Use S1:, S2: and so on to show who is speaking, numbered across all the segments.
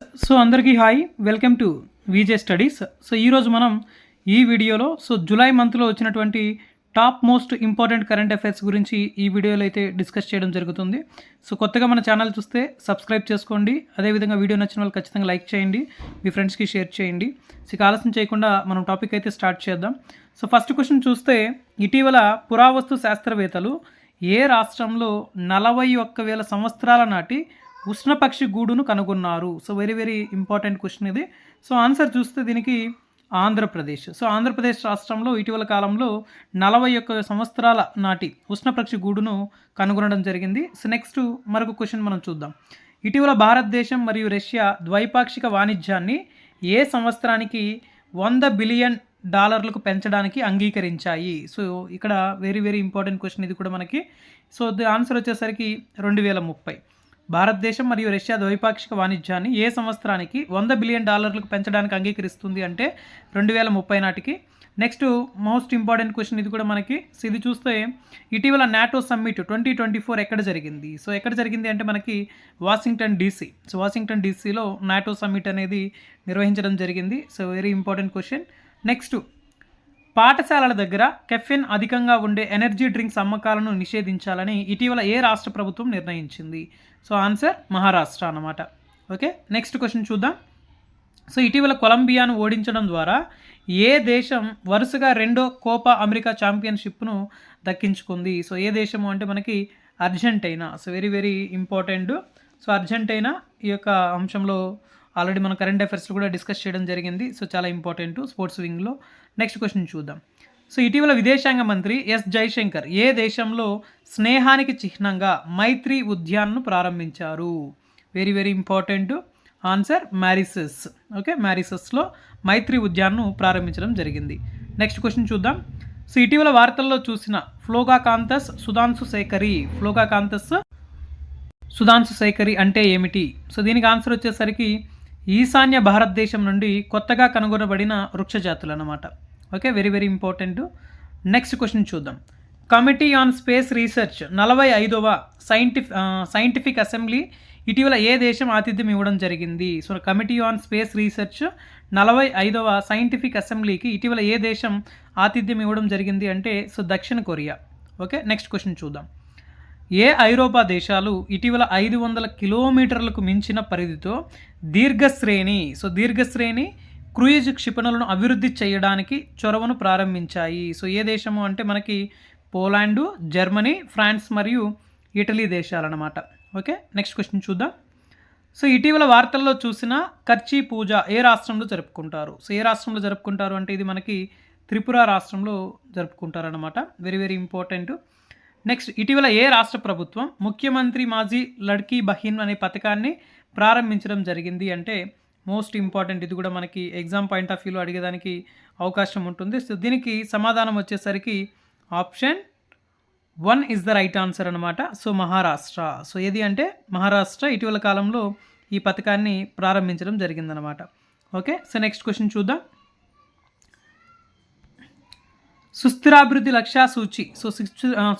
S1: So అందరికీ hi welcome to VJ studies. So ఈరోజు మనం ఈ వీడియోలో సో జూలై మంత్లో వచ్చినటువంటి top most important current affairs గురించి ఈ వీడియోలో అయితే డిస్కస్ చేయడం జరుగుతుంది. సో కొత్తగా మన ఛానల్ చూస్తే సబ్స్క్రైబ్ చేసుకోండి. అదేవిధంగా వీడియో నచ్చిన వాళ్ళు ఖచ్చితంగా లైక్ చేయండి. మీ ఫ్రెండ్స్కి షేర్ చేయండి. సో ఆలస్యం చేయకుండా మనం టాపిక్ అయితే స్టార్ట్ చేద్దాం. సో ఫస్ట్ క్వశ్చన్ చూస్తే ఇటీవల పురావస్తు శాస్త్రవేత్తలు ఏ రాష్ట్రంలో నలభై ఒక్క వేల సంవత్సరాల నాటి ఉష్ణపక్షి గూడును కనుగొన్నారు. So very very important question ఇది. సో ఆన్సర్ చూస్తే దీనికి ఆంధ్రప్రదేశ్. సో ఆంధ్రప్రదేశ్ రాష్ట్రంలో ఇటీవల కాలంలో నలభై ఒక్క సంవత్సరాల నాటి ఉష్ణపక్షి గూడును కనుగొనడం జరిగింది. సో నెక్స్ట్ మరొక క్వశ్చన్ మనం చూద్దాం. ఇటీవల భారతదేశం మరియు రష్యా ద్వైపాక్షిక వాణిజ్యాన్ని ఏ సంవత్సరానికి వంద బిలియన్ డాలర్లకు పెంచడానికి అంగీకరించాయి? సో ఇక్కడ వెరీ వెరీ ఇంపార్టెంట్ క్వశ్చన్ ఇది కూడా మనకి. సో ది ఆన్సర్ వచ్చేసరికి రెండు వేల ముప్పై. భారతదేశం మరియు రష్యా ద్వైపాక్షిక వాణిజ్యాన్ని ఏ సంవత్సరానికి వంద బిలియన్ డాలర్లకు పెంచడానికి అంగీకరిస్తుంది అంటే రెండు వేల ముప్పై నాటికి. నెక్స్ట్ మోస్ట్ ఇంపార్టెంట్ క్వశ్చన్ ఇది కూడా మనకి. ఇది చూస్తే ఇటీవల NATO summit twenty twenty four ఎక్కడ జరిగింది? సో ఎక్కడ జరిగింది అంటే మనకి వాషింగ్టన్ డీసీ. సో వాషింగ్టన్ డీసీలో నాటో సమ్మిట్ అనేది నిర్వహించడం జరిగింది. So very important question. Next పాఠశాలల దగ్గర కెఫెన్ అధికంగా ఉండే ఎనర్జీ డ్రింక్స్ అమ్మకాలను నిషేధించాలని ఇటీవల ఏ రాష్ట్ర ప్రభుత్వం నిర్ణయించింది? సో ఆన్సర్ మహారాష్ట్ర అన్నమాట. ఓకే నెక్స్ట్ క్వశ్చన్ చూద్దాం. సో ఇటీవల కొలంబియాను ఓడించడం ద్వారా ఏ దేశం వరుసగా రెండో కోపా అమెరికా ఛాంపియన్షిప్ను దక్కించుకుంది? సో ఏ దేశము అంటే మనకి Argentina. So very very important. So Argentina ఈ యొక్క అంశంలో ఆల్రెడీ మన కరెంట్ అఫైర్స్లో కూడా డిస్కస్ చేయడం జరిగింది. సో చాలా ఇంపార్టెంట్ స్పోర్ట్స్ వింగ్లో. నెక్స్ట్ క్వశ్చన్ చూద్దాం. సో ఇటీవల విదేశాంగ మంత్రి ఎస్. జైశంకర్ ఏ దేశంలో స్నేహానికి చిహ్నంగా మైత్రి ఉద్యాన్ను ప్రారంభించారు? Very very important answer Mauritius okay మ్యారిసెస్లో మైత్రి ఉద్యాన్ను ప్రారంభించడం జరిగింది. నెక్స్ట్ క్వశ్చన్ చూద్దాం. సో ఇటీవల వార్తల్లో చూసిన ఫ్లోగా కాంతస్ సుధాన్సు శేఖరి. ఫ్లోగా కాంతస్ సుధాన్సు శేఖరి అంటే ఏమిటి? సో దీనికి ఆన్సర్ వచ్చేసరికి ఈశాన్య భారతదేశం నుండి కొత్తగా కనుగొనబడిన వృక్ష జాతులు అన్నమాట okay very very important. Next question చూద్దాం. కమిటీ ఆన్ స్పేస్ రీసెర్చ్ నలభై ఐదవ సైంటిఫ్ సైంటిఫిక్ అసెంబ్లీ ఇటీవల ఏ దేశం ఆతిథ్యం ఇవ్వడం జరిగింది? So committee on space research నలభై ఐదవ సైంటిఫిక్ అసెంబ్లీకి ఇటీవల ఏ దేశం ఆతిథ్యం ఇవ్వడం జరిగింది అంటే సో దక్షిణ కొరియా. ఓకే నెక్స్ట్ క్వశ్చన్ చూద్దాం. ఏ ఐరోపా దేశాలు ఇటీవల ఐదు వందల కిలోమీటర్లకు మించిన పరిధితో దీర్ఘశ్రేణి సో దీర్ఘశ్రేణి క్రూయిజ్ క్షిపణులను అభివృద్ధి చేయడానికి చొరవను ప్రారంభించాయి. సో ఏ దేశము అంటే మనకి పోలాండు జర్మనీ ఫ్రాన్స్ మరియు ఇటలీ దేశాలన్నమాట. ఓకే నెక్స్ట్ క్వశ్చన్ చూద్దాం. సో ఇటీవల వార్తల్లో చూసిన కర్చీ పూజ ఏ రాష్ట్రంలో జరుపుకుంటారు? సో ఏ రాష్ట్రంలో జరుపుకుంటారు అంటే ఇది మనకి త్రిపుర రాష్ట్రంలో జరుపుకుంటారన్నమాట. వెరీ వెరీ ఇంపార్టెంట్ నెక్స్ట్ ఇటీవల ఏ రాష్ట్ర ప్రభుత్వం ముఖ్యమంత్రి మాజీ లడ్కీ బహీన్ అనే పథకాన్ని ప్రారంభించడం జరిగింది అంటే మోస్ట్ ఇంపార్టెంట్ ఇది కూడా మనకి ఎగ్జామ్ పాయింట్ ఆఫ్ వ్యూలో అడిగేదానికి అవకాశం ఉంటుంది. సో దీనికి సమాధానం వచ్చేసరికి option one is the right answer అనమాట సో మహారాష్ట్ర. సో ఏది అంటే మహారాష్ట్ర ఇటీవల కాలంలో ఈ పథకాన్ని ప్రారంభించడం జరిగిందనమాట ఓకే సో నెక్స్ట్ క్వశ్చన్ చూద్దాం. సుస్థిరాభివృద్ధి లక్ష్య సూచి. సో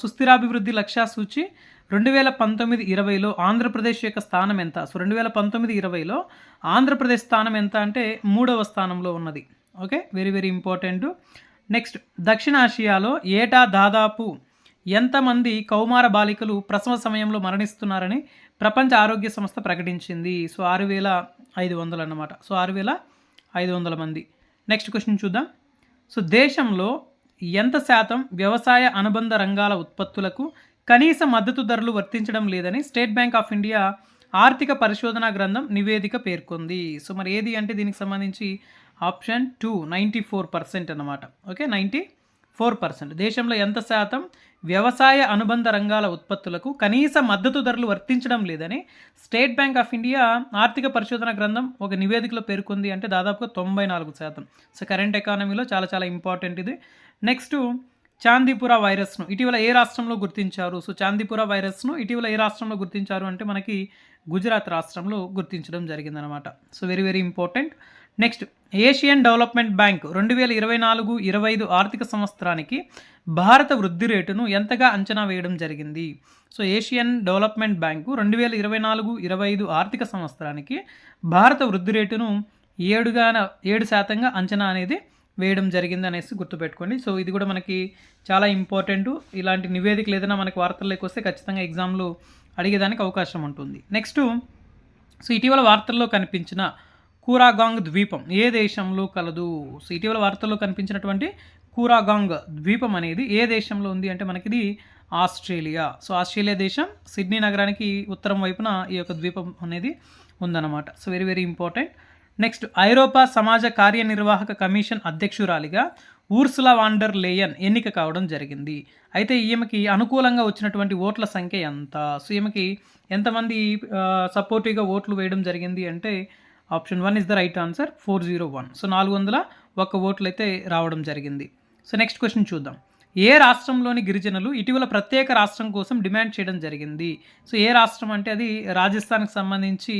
S1: సుస్థిరాభివృద్ధి లక్ష్య సూచి రెండు వేల పంతొమ్మిది ఇరవైలో ఆంధ్రప్రదేశ్ యొక్క స్థానం ఎంత? సో రెండు వేల పంతొమ్మిది ఇరవైలో ఆంధ్రప్రదేశ్ స్థానం ఎంత అంటే మూడవ స్థానంలో ఉన్నది. Okay? Very very important. Next దక్షిణాసియాలో ఏటా దాదాపు ఎంతమంది కౌమార బాలికలు ప్రసవ సమయంలో మరణిస్తున్నారని ప్రపంచ ఆరోగ్య సంస్థ ప్రకటించింది. సో ఆరు వేల ఐదు వందలు అన్నమాట. సో ఆరు వేల ఐదు వందల మంది. నెక్స్ట్ క్వశ్చన్ చూద్దాం. సో దేశంలో ఎంత శాతం వ్యవసాయ అనుబంధ రంగాల ఉత్పత్తులకు కనీస మద్దతు ధరలు వర్తించడం లేదని స్టేట్ బ్యాంక్ ఆఫ్ ఇండియా ఆర్థిక పరిశోధనా గ్రంథం నివేదిక పేర్కొంది. సో మరి ఏది అంటే దీనికి సంబంధించి option two ninety four percent అనమాట ఓకే నైంటీ ఫోర్ పర్సెంట్. దేశంలో ఎంత శాతం వ్యవసాయ అనుబంధ రంగాల ఉత్పత్తులకు కనీస మద్దతు ధరలు వర్తించడం లేదని స్టేట్ బ్యాంక్ ఆఫ్ ఇండియా ఆర్థిక పరిశోధన గ్రంథం ఒక నివేదికలో పేర్కొంది అంటే దాదాపుగా తొంభై నాలుగు శాతం. సో కరెంట్ ఎకానమీలో చాలా చాలా ఇంపార్టెంట్ ఇది. నెక్స్ట్ చాందీపుర వైరస్ను ఇటీవల ఏ రాష్ట్రంలో గుర్తించారు? సో చాందీపురా వైరస్ను ఇటీవల ఏ రాష్ట్రంలో గుర్తించారు అంటే మనకి గుజరాత్ రాష్ట్రంలో గుర్తించడం జరిగిందనమాట so very very important next Asian development bank రెండు వేల ఇరవై నాలుగు ఇరవై ఐదు ఆర్థిక సంవత్సరానికి భారత వృద్ధి రేటును ఎంతగా అంచనా వేయడం జరిగింది? సో ఏషియన్ డెవలప్మెంట్ బ్యాంకు రెండు వేల ఇరవై నాలుగు ఇరవై ఐదు ఆర్థిక సంవత్సరానికి భారత వృద్ధి రేటును ఏడుగా ఏడు శాతంగా అంచనా అనేది వేయడం జరిగింది అనేసి గుర్తుపెట్టుకోండి. సో ఇది కూడా మనకి చాలా ఇంపార్టెంట్. ఇలాంటి నివేదికలు ఏదైనా మనకి వార్తల్లోకి వస్తే ఖచ్చితంగా ఎగ్జామ్లో అడిగేదానికి అవకాశం ఉంటుంది. నెక్స్ట్ సో ఇటీవల వార్తల్లో కనిపించిన కూరాగాంగ్ ద్వీపం. ఏ దేశంలో కలదు? ఇటీవల వార్తల్లో కనిపించినటువంటి కూరాగాంగ్ ద్వీపం అనేది ఏ దేశంలో ఉంది అంటే మనకి ఇది ఆస్ట్రేలియా. సో ఆస్ట్రేలియా దేశం సిడ్నీ నగరానికి ఉత్తరం వైపున ఈ యొక్క ద్వీపం అనేది ఉందన్నమాట. So very very important. Next ఐరోపా సమాజ కార్యనిర్వాహక కమిషన్ అధ్యక్షురాలిగా ఊర్సులా వాండర్ లేయన్ ఎన్నిక కావడం జరిగింది. అయితే ఈమెకి అనుకూలంగా వచ్చినటువంటి ఓట్ల సంఖ్య ఎంత? సో ఈమెకి ఎంతమంది సపోర్టివ్గా ఓట్లు వేయడం జరిగింది అంటే option one is the right answer four zero one. So నాలుగు వందల ఒక్క ఓట్లు అయితే రావడం జరిగింది. సో నెక్స్ట్ క్వశ్చన్ చూద్దాం. ఏ రాష్ట్రంలోని గిరిజనులు ఇటీవల ప్రత్యేక రాష్ట్రం కోసం డిమాండ్ చేయడం జరిగింది? సో ఏ రాష్ట్రం అంటే అది రాజస్థాన్కి సంబంధించి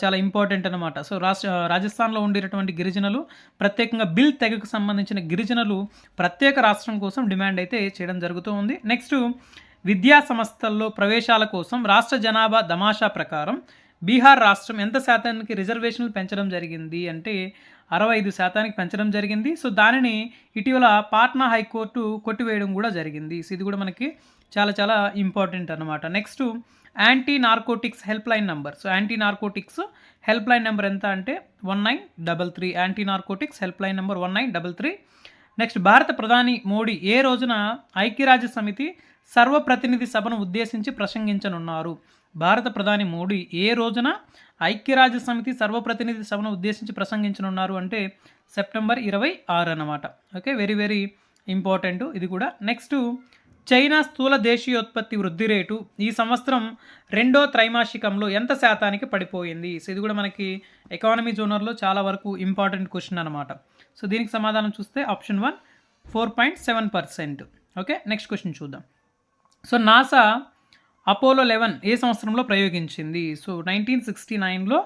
S1: చాలా ఇంపార్టెంట్ అనమాట సో రాష్ట్ర రాజస్థాన్లో ఉండేటటువంటి గిరిజనులు ప్రత్యేకంగా బిల్ తెగకు సంబంధించిన గిరిజనులు ప్రత్యేక రాష్ట్రం కోసం డిమాండ్ అయితే చేయడం జరుగుతూ ఉంది. నెక్స్ట్ విద్యా సంస్థల్లో ప్రవేశాల కోసం రాష్ట్ర జనాభా దమాషా ప్రకారం బీహార్ రాష్ట్రం ఎంత శాతానికి రిజర్వేషన్లు పెంచడం జరిగింది అంటే అరవై ఐదు శాతానికి పెంచడం జరిగింది. సో దానిని ఇటీవల పాట్నా హైకోర్టు కొట్టివేయడం కూడా జరిగింది. సో ఇది కూడా మనకి చాలా చాలా ఇంపార్టెంట్ అనమాట next anti narcotics help line number. So anti narcotics help line number ఎంత అంటే one nine double three. Anti narcotics help line number one nine double three. Next భారత ప్రధాని మోడీ ఏ రోజున ఐక్యరాజ్య సమితి సర్వప్రతినిధి సభను ఉద్దేశించి ప్రసంగించనున్నారు? భారత ప్రధాని మోడీ ఏ రోజున ఐక్యరాజ్య సమితి సర్వప్రతినిధి సభను ఉద్దేశించి ప్రసంగించనున్నారు అంటే సెప్టెంబర్ ఇరవై ఆరు అన్నమాట. Okay very very important. ఇది కూడా నెక్స్ట్. చైనా స్థూల దేశీయోత్పత్తి వృద్ధి రేటు ఈ సంవత్సరం రెండో త్రైమాసికంలో ఎంత శాతానికి పడిపోయింది? సో ఇది కూడా మనకి ఎకానమీ జోనర్లో చాలా వరకు ఇంపార్టెంట్ క్వశ్చన్ అనమాట సో దీనికి సమాధానం చూస్తే option one four point seven percent. Okay next question చూద్దాం. సో నాసా అపోలో లెవెన్ ఏ సంవత్సరంలో ప్రయోగించింది? సో నైన్టీన్ సిక్స్టీ నైన్లో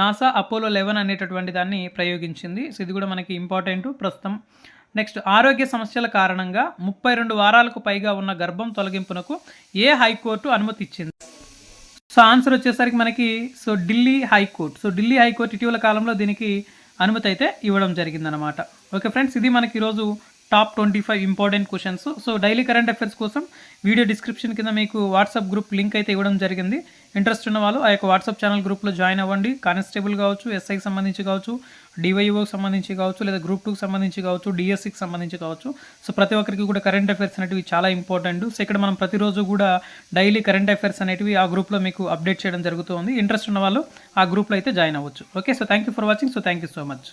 S1: నాసా అపోలో లెవెన్ అనేటటువంటి దాన్ని ప్రయోగించింది. సో ఇది కూడా మనకి ఇంపార్టెంట్ ప్రస్తుతం. నెక్స్ట్ ఆరోగ్య సమస్యల కారణంగా ముప్పై రెండు వారాలకు పైగా ఉన్న గర్భం తొలగింపునకు ఏ హైకోర్టు అనుమతి ఇచ్చింది సో ఆన్సర్ వచ్చేసరికి మనకి so Delhi high court. So Delhi high court ఇటీవల కాలంలో దీనికి అనుమతి అయితే ఇవ్వడం జరిగిందనమాట ఓకే ఫ్రెండ్స్ ఇది మనకి ఈరోజు top twenty five important questions. So daily current affairs కోసం వీడియో డిస్క్రిప్షన్ కింద మీకు వాట్సాప్ గ్రూప్ లింక్ అయితే ఇవ్వడం జరిగింది. ఇంట్రెస్ట్ ఉన్న వాళ్ళు ఆ యొక్క వాట్సాప్ ఛానల్ గ్రూప్లో జాయిన్ అవ్వండి. కానిస్టేబుల్ కావచ్చు ఎస్ఐకి సంబంధించి కావచ్చు డివైఓకి సంబంధించి కావచ్చు లేదా గ్రూప్ టూకి సంబంధించి కావచ్చు డిఎస్సికి సంబంధించి కావచ్చు. సో ప్రతి ఒక్కరికి కూడా కరెంట్ అఫైర్స్ అనేటివి చాలా ఇంపార్టెంట్. సో ఇక్కడ మనం ప్రతిరోజు కూడా డైలీ కరెంట్ అఫైర్స్ అనేటివి ఆ గ్రూప్లో మీకు అప్డేట్ చేయడం జరుగుతుంది. ఇంట్రెస్ట్ ఉన్న వాళ్ళు ఆ గ్రూప్లో అయితే జాయిన్ అవ్వచ్చు. Okay so thank you for watching so thank you so much